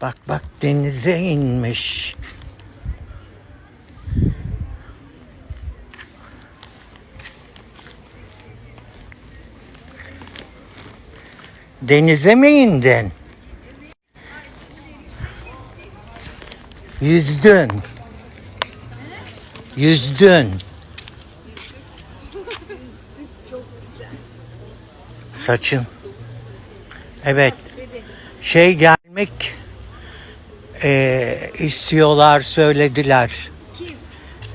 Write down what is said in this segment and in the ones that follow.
Bak bak denize inmiş. Denize mi indin? Yüzdün. Yüzdün. Saçın. Evet. Şey gelmek eee, istiyorlar söylediler.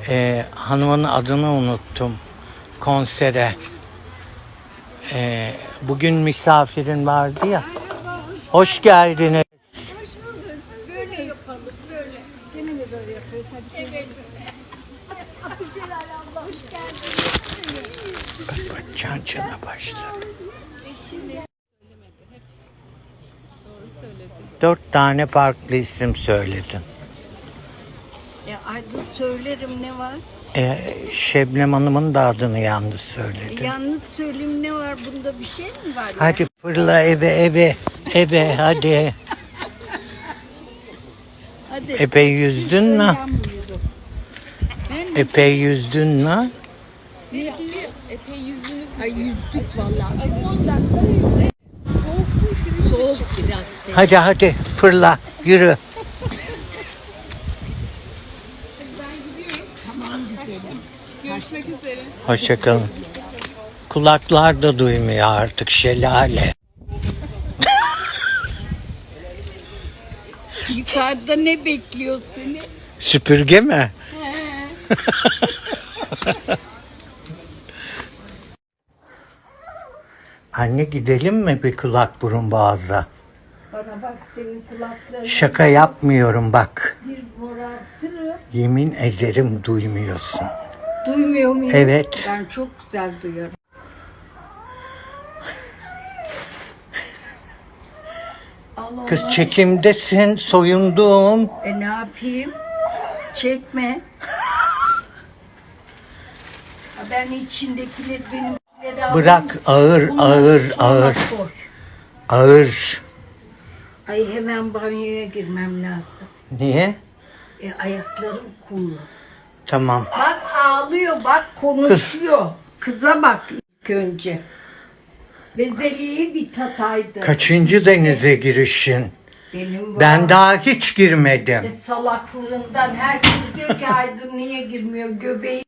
Eee, hanımın adını unuttum. Konsere. Eee, bugün misafirin vardı ya. Hoş geldiniz. Böyle yapalım, böyle. Gene mi böyle yapıyoruz? Hadi evet. Abdülselam abla hoş geldin. Bak bak çan başladı. Dört tane farklı isim söyledin. E Aydın söylerim ne var? Ee, Şebnem Hanım'ın da adını E, söyledin. yalnız söyleyeyim ne var? Bunda bir şey mi var ya? Hadi fırla eve eve eve hadi. Hadi. Epey yüzdün mü? Epey yüzdün mü? epey yüzdünüz mü? Ay yüzdük vallahi. Ay 10 dakika yüzdük. Hadi hadi fırla yürü. Görüşmek üzere. Hoşçakalın. Kulaklar da duymuyor artık şelale. Yukarıda ne bekliyor seni? Süpürge mi? Anne gidelim mi bir kulak burun boğaza? Bana bak senin kulakların Şaka yapmıyorum bak. bir morartırım. Yemin ederim duymuyorsun. Duymuyor muyum? Evet. Ben çok güzel duyuyorum. Allah Kız Allah. çekimdesin, soyundum. E ne yapayım? Çekme. Ha, Ben içindekileri alayım. Bırak ağır ağır ağır koy. ağır. Ay hemen banyoya girmem lazım. Niye? E ayaklarım kumlu. Tamam. Bak ağlıyor, bak konuşuyor. Kıza bak ilk önce. Bezeliği bir tataydı. Kaçıncı denize girişin? Benim var. Ben daha hiç E, girmedim. salaklığından herkes diyor ki Aydın niye girmiyor göbeği